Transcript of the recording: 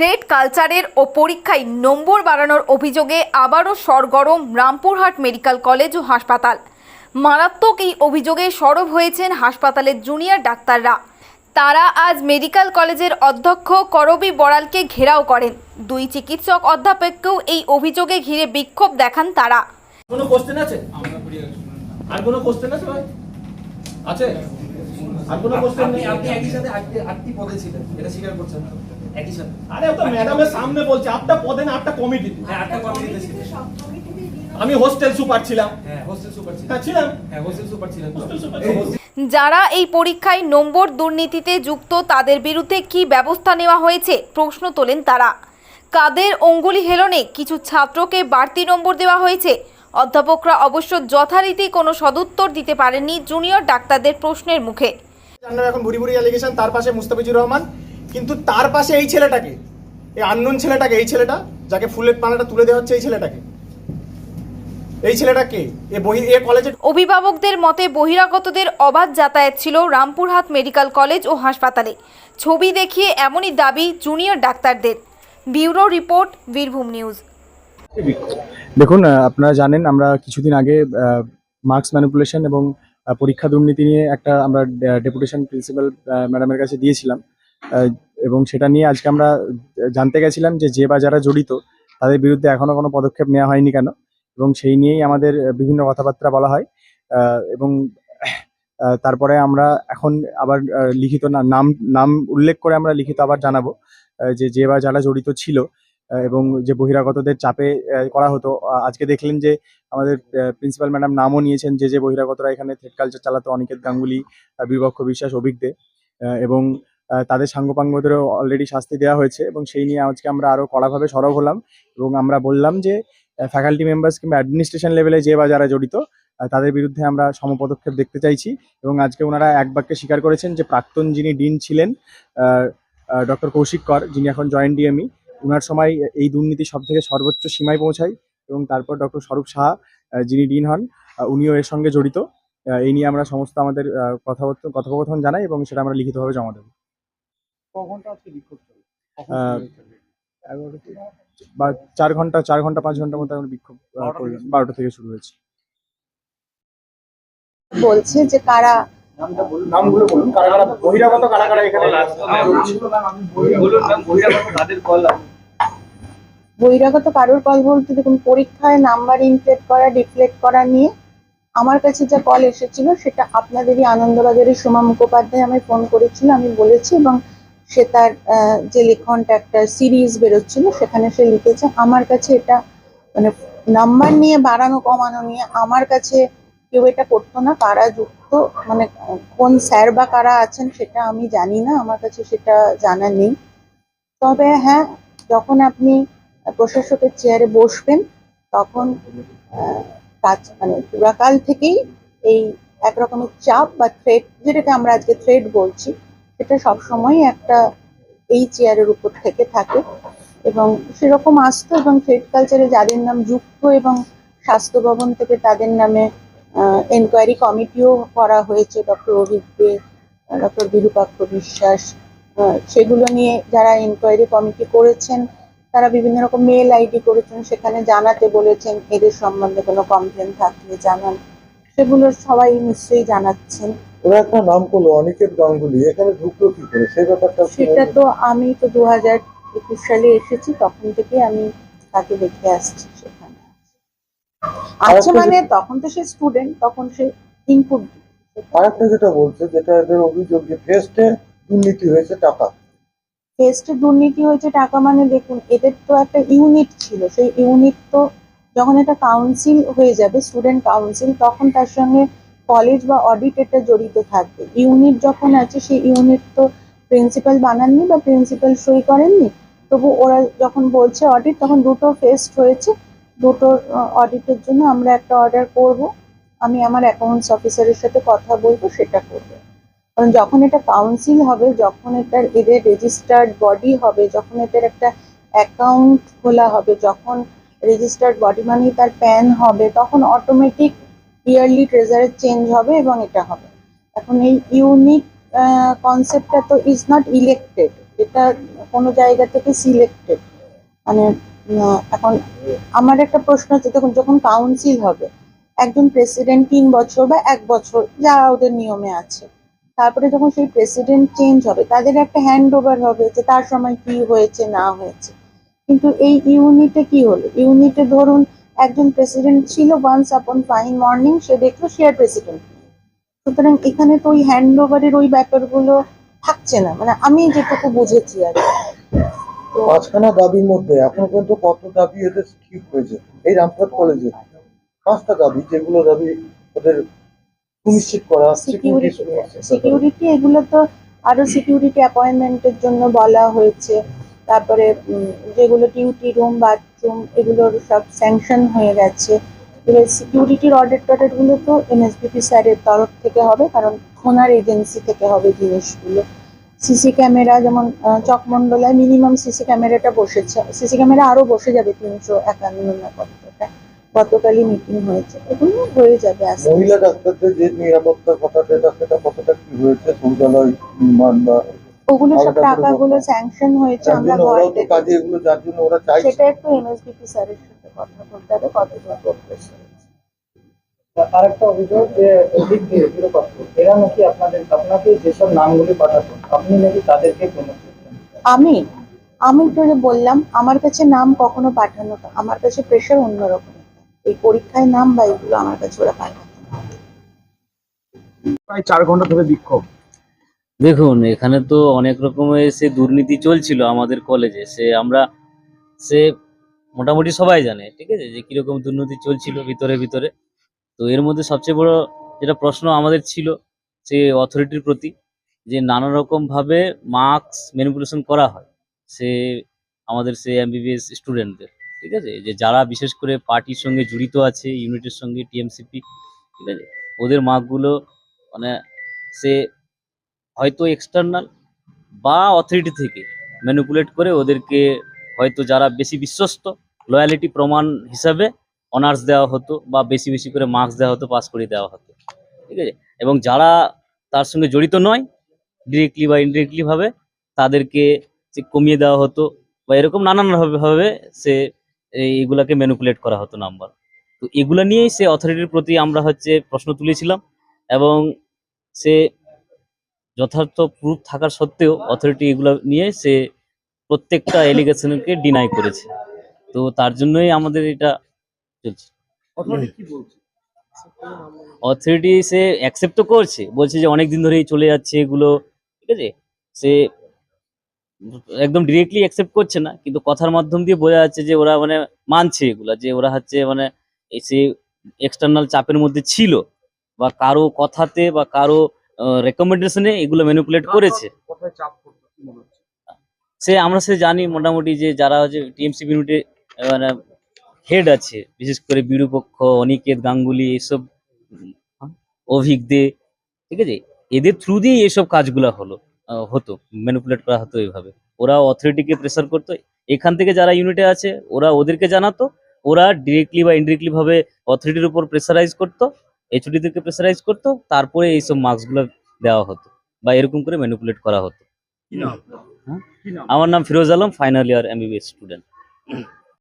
Thread কালচারের ও পরীক্ষায় নম্বর বাড়ানোর অভিযোগে আবারও সরগরম রামপুরহাট মেডিকেল কলেজ ও হাসপাতাল। মারাত্মক এই অভিযোগে সরব হয়েছেন হাসপাতালের জুনিয়র ডাক্তাররা। তারা আজ মেডিকেল কলেজের অধ্যক্ষ করবি বড়ালকে ঘেরাও করেন। দুই চিকিৎসক অধ্যাপককেও এই অভিযোগে ঘিরে বিক্ষোভ দেখান তারা। কোনো কোশ্চেন আছে? আর কোনো কোশ্চেন আছে ভাই? আছে? আর কোনো কোশ্চেন আপনি নেই? আপনি একই সাথে আটটি আটটি পদে ছিলেন এটা স্বীকার করছেন। একই সাথে আরে তো ম্যাডামের সামনে বলছে আটটা পদে না আটটা কমিটিতে হ্যাঁ আটটা কমিটিতে ছিলেন আমি হোস্টেল সুপার ছিলাম। হ্যাঁ হোস্টেল সুপার ছিলেন হ্যাঁ ছিলাম। হ্যাঁ হোস্টেল সুপার ছিলেন হোস্টেল সুপার এই ছিলাম। হোস্টেল যারা এই পরীক্ষায় নম্বর দুর্নীতিতে যুক্ত তাদের বিরুদ্ধে কী ব্যবস্থা নেওয়া হয়েছে? প্রশ্ন তোলেন তারা। কাদের অঙ্গুলি হেলনে কিছু ছাত্রকে বাড়তি নম্বর দেওয়া হয়েছে? অধ্যাপকরা অবশ্য যথারীতি কোনো সদুত্তর দিতে পারেননি জুনিয়র ডাক্তারদের প্রশ্নের মুখে। এখন বুড়ি বুড়ি অ্যালিগেশন তার পাশে মুস্তাফিজুর রহমান। কিন্তু তার পাশে এই ছেলেটাকে এই আননোন ছেলেটাকে এই ছেলেটা যাকে ফুলের পানাটা তুলে দেওয়া হচ্ছে এই ছেলেটাকে। এই ছেলেটাকে এ বহি এ কলেজে অভিভাবকদের মতে বহিরাগতদের অবাধ যাতায়াত ছিল রামপুরহাট মেডিকেল কলেজ ও হাসপাতালে। ছবি দেখিয়ে এমনই দাবি জুনিয়র ডাক্তারদের। Bureau report Birbhum news. দেখুন আপনারা জানেন আমরা কিছুদিন আগে মার্কস ম্যানিপুলেশন এবং পরীক্ষা দুর্নীতি নিয়ে একটা আমরা ডেপুটেশন প্রিন্সিপাল ম্যাডামের কাছে দিয়েছিলাম। এবং সেটা নিয়ে আজকে আমরা জানতে গেছিলাম যে যে বা যারা জড়িত তাদের বিরুদ্ধে এখনও কোনো পদক্ষেপ নেওয়া হয়নি কেন? এবং সেই নিয়েই আমাদের বিভিন্ন কথাবার্তা বলা হয়। এবং তারপরে আমরা এখন আবার লিখিত নাম নাম উল্লেখ করে আমরা লিখিত আবার জানাব যে যে বা যারা জড়িত ছিল এবং যে বহিরাগতদের চাপে করা হতো। আজকে দেখলেন যে আমাদের প্রিন্সিপাল ম্যাডাম নামও নিয়েছেন যে যে বহিরাগতরা এখানে থ্রেড কালচার চালাতো অনিকেত গাঙ্গুলি আহ, বিভক্ষ বিশ্বাস অভিজ্ঞে এবং তাদের সাঙ্গপাঙ্গদেরও অলরেডি শাস্তি দেওয়া হয়েছে এবং সেই নিয়ে আজকে আমরা আরও কড়াভাবে সরব হলাম এবং আমরা বললাম যে ফ্যাকাল্টি মেম্বার্স কিংবা অ্যাডমিনিস্ট্রেশন লেভেলে যে বা যারা জড়িত তাদের বিরুদ্ধে আমরা সমপদক্ষেপ দেখতে চাইছি এবং আজকে ওনারা এক বাক্যে স্বীকার করেছেন যে, প্রাক্তন যিনি ডিন ছিলেন ডক্টর কৌশিক কর, যিনি এখন জয়েন্ট ডিএমই ওনার সময় এই দুর্নীতি সব থেকে সর্বোচ্চ সীমায় পৌঁছায় এবং তারপর ডক্টর স্বরূপ সাহা যিনি ডিন হন উনিও এর সঙ্গে জড়িত। এই নিয়ে আমরা সমস্ত আমাদের কথাবার্তা কথোপকথন জানাই এবং সেটা আমরা লিখিতভাবে জমা দেবো। বা চার ঘণ্টা চার ঘণ্টা পাঁচ ঘণ্টার মধ্যে আমরা বিক্ষোভ করলাম বারোটা থেকে শুরু। হয়েছে। বলছে যে কারা নামগুলো বলুন। কারা কারা বহিরাগত কারা এখানে বহিরাগত কারোর কল বলতে দেখুন পরীক্ষায় নাম্বার ইনফ্লেট করা ডিফ্লেক্ট করা নিয়ে আমার কাছে যা কল এসেছিল সেটা আপনাদেরই আনন্দবাজারের সোমা মুখোপাধ্যায় আমি ফোন করেছিল আমি বলেছি এবং সে তার যে লেখনটা একটা সিরিজ বেরোচ্ছিল, সেখানে সে লিখেছে, আমার কাছে এটা মানে নাম্বার নিয়ে বাড়ানো, কমানো নিয়ে আমার কাছে কেউ এটা করতো না। কারা যুক্ত মানে কোন স্যার বা কারা আছেন সেটা আমি জানি না। আমার কাছে সেটা জানা নেই। তবে হ্যাঁ যখন আপনি প্রশাসকের চেয়ারে বসবেন, তখন কাজ মানে পুরাকাল থেকেই এই একরকমের চাপ বা থ্রেড যেটাকে আমরা আজকে থ্রেড বলছি সেটা সবসময় একটা এই চেয়ারের উপর থেকে থাকে এবং সেরকম আসতো এবং থ্রেড কালচারে যাদের নাম যুক্ত এবং স্বাস্থ্য ভবন থেকে তাদের নামে এনকোয়ারি কমিটিও করা হয়েছে ডক্টর অভিজ্ঞ ডক্টর বিরূপাক্ষ বিশ্বাস সেগুলো নিয়ে যারা এনকোয়ারি কমিটি করেছেন, তারা বিভিন্ন রকম মেল আইডি করেছেন, সেখানে জানাতে বলেছেন, এদের সম্বন্ধে কোনো কমপ্লেন থাকলে জানান। সেগুলো সবাই নিশ্চয়ই জানাচ্ছেন। ওরা একটা নাম করল অনিকেত গাঙ্গুলি। এখানে ঢুকলো কি করে? সেই ব্যাপারটা সেটা তো আমি তো দু হাজার একুশ সালে এসেছি তখন থেকে আমি তাকে দেখে আসছি সেখানে। আচ্ছা মানে তখন তো সে স্টুডেন্ট তখন সে ইনপুট আরেকটা যেটা বলছে যেটা এদের অভিযোগ যে ফেস্টে দুর্নীতি হয়েছে টাকা। টেস্টে দুর্নীতি হয়েছে টাকা মানে দেখুন এদের তো একটা ইউনিট ছিল। সেই ইউনিট তো যখন এটা কাউন্সিল হয়ে যাবে স্টুডেন্ট কাউন্সিল তখন তার সঙ্গে কলেজ বা অডিট এটা জড়িত থাকবে। ইউনিট যখন আছে, সেই ইউনিট তো প্রিন্সিপাল বানাননি বা প্রিন্সিপাল সই করেননি, তবু ওরা যখন বলছে অডিট তখন দুটো ফেস্ট হয়েছে। দুটো অডিটের জন্য আমরা একটা অর্ডার করব। আমি আমার অ্যাকাউন্টস অফিসারের সাথে কথা বলব, সেটা করব। কারণ যখন এটা কাউন্সিল হবে, যখন এটার এদের রেজিস্টার্ড বডি হবে, যখন এদের একটা অ্যাকাউন্ট খোলা হবে, যখন রেজিস্টার্ড বডি মানে তার প্যান হবে, তখন অটোমেটিক ইয়ারলি ট্রেজারের চেঞ্জ হবে এবং এটা হবে। এখন এই ইউনিক কনসেপ্টটা তো ইজ নট ইলেক্টেড এটা কোনো জায়গা থেকে সিলেক্টেড মানে এখন আমার একটা প্রশ্ন হচ্ছে দেখুন, যখন কাউন্সিল হবে, একজন প্রেসিডেন্ট তিন বছর বা এক বছর, যা ওদের নিয়মে আছে, তারপরে যখন সেই প্রেসিডেন্ট চেঞ্জ হবে, তাদের একটা হ্যান্ড ওভার হবে যে তার সময় কি হয়েছে, না হয়েছে। কিন্তু এই ইউনিটে কি হলো? ইউনিটে ধরুন একজন প্রেসিডেন্ট ছিল ওয়ান্স আপন ফাইন মর্নিং সে দেখল আর প্রেসিডেন্ট সুতরাং এখানে তো ওই হ্যান্ড ওভারের ওই ব্যাপারগুলো থাকছে না। মানে আমি যেটুকু বুঝেছি আর পাঁচখানা দাবির মধ্যে এখনও পর্যন্ত কত দাবি এদের ঠিক হয়েছে? এই রামপুরহাট কলেজে পাঁচটা দাবি যেগুলো দাবি ওদের সুনিশ্চিত করা সিকিউরিটি সিকিউরিটি এগুলো তো আরও সিকিউরিটি অ্যাপয়েন্টমেন্টের জন্য বলা হয়েছে। তারপরে যেগুলো ডিউটি রুম বাথরুম এগুলোর সব স্যাংশন হয়ে গেছে। এবার সিকিউরিটির অডিট টডিটগুলো তো এনএসবিপি স্যারের তরফ থেকে হবে, কারণ ওনার এজেন্সি থেকে হবে জিনিসগুলো। সিসি ক্যামেরা যেমন চকমন্ডলায় মিনিমাম সিসি ক্যামেরাটা বসেছে সিসি ক্যামেরা আরও বসে যাবে তিনশো একান্ন কতটা গতকালই মিটিং হয়েছে, এগুলো হয়ে যাবে আস্তে মহিলা ডাক্তারদের যে নিরাপত্তার কথা সেটা সেটা কতটা কি হয়েছে? শৌচালয় নির্মাণ বা ওগুলো সব টাকাগুলো স্যাংশন হয়েছে আমরা ঘর তো কাজে এগুলো যার জন্য ওরা চাইছে। সেটা একটু এমএসবিপি স্যারের সাথে কথা বলতে হবে কতটা প্রোগ্রেস আরেকটা অভিযোগ যে এদিক দিয়ে এরা নাকি আপনাদের আপনাকে যেসব নামগুলি পাঠাতো আপনি নাকি তাদেরকে প্রমোট আমি আমি তো বললাম আমার কাছে নাম কখনো পাঠানো আমার কাছে প্রেশার অন্যরকম এই পরীক্ষায় নাম বা এগুলো আমার কাছে ওরা পাঠাতো না। প্রায় চার ঘণ্টা ধরে বিক্ষোভ। দেখুন, এখানে তো অনেক রকমের সে দুর্নীতি চলছিল আমাদের কলেজে সে আমরা, সে মোটামুটি সবাই জানে, ঠিক আছে? যে কীরকম দুর্নীতি চলছিল ভিতরে ভিতরে। তো এর মধ্যে সবচেয়ে বড় যেটা প্রশ্ন আমাদের ছিল, সে অথরিটির প্রতি, যে নানা রকম ভাবে মার্কস ম্যানিপুলেশন করা হয় সে, আমাদের সে এমবিবিএস স্টুডেন্টদের ঠিক আছে? যে যারা বিশেষ করে পার্টির সঙ্গে জড়িত আছে ইউনিটের সঙ্গে টিএমসিপি ঠিক আছে? ওদের মার্কগুলো মানে সে হয়তো এক্সটার্নাল বা অথরিটি থেকে ম্যানিপুলেট করে ওদেরকে হয়তো যারা বেশি বিশ্বস্ত লয়ালিটি প্রমাণ হিসাবে অনার্স দেওয়া হতো বা বেশি বেশি করে মার্কস দেওয়া হতো পাস করে দেওয়া হতো। ঠিক আছে? এবং যারা তার সঙ্গে জড়িত নয় ডিরেক্টলি বা ইনডিরেক্টলি ভাবে তাদেরকে যে কমিয়ে দেওয়া হতো বা এরকম নানান ভাবে ভাবে সে এইগুলাকে ম্যানিপুলেট করা হতো নাম্বার। তো এগুলা নিয়েই সে অথরিটির প্রতি আমরা হচ্ছে প্রশ্ন তুলেছিলাম এবং সে যথার্থ প্রুফ থাকার সত্ত্বেও অথরিটি এগুলো নিয়ে সে প্রত্যেকটা এলিগেশনকে ডিনাই করেছে। তো তার জন্যই আমাদের এটা চলছে। অথরিটি সে অ্যাকসেপ্ট তো করছে বলছে যে অনেক দিন ধরেই চলে যাচ্ছে এগুলো ঠিক আছে? সে একদম ডিরেক্টলি অ্যাকসেপ্ট করছে না কিন্তু কথার মাধ্যম দিয়ে বোঝা যাচ্ছে যে ওরা মানে মানছে এগুলো যে ওরা হচ্ছে মানে এসে এক্সটার্নাল চাপের মধ্যে ছিল বা কারও কথাতে বা কারও রেকমেন্ডেশনে এগুলো ম্যানিপুলেট করেছে। সে আমরা সে জানি মোটামুটি যে যারা হচ্ছে টিএমসি ইউনিটে মানে হেড আছে বিশেষ করে বিরূপক্ষ অনিকেত গাঙ্গুলি এইসব উম, অভিক দে ঠিক আছে? এদের থ্রু দিয়েই এইসব কাজগুলো হলো হতো ম্যানিপুলেট করা হতো এইভাবে। ওরা অথরিটিকে প্রেসার করতো। এখান থেকে যারা ইউনিটে আছে ওরা ওদেরকে জানাতো ওরা ডিরেক্টলি বা ইনডিরেক্টলি ভাবে অথরিটির উপর প্রেসারাইজ করতো এইচডিদেরকে প্রেসারাইজ করতো তারপরে এইসব মার্কসগুলো দেওয়া হতো বা এরকম করে ম্যানিপুলেট করা হতো। হ্যাঁ? আমার নাম Firoz Alam final year MBBS student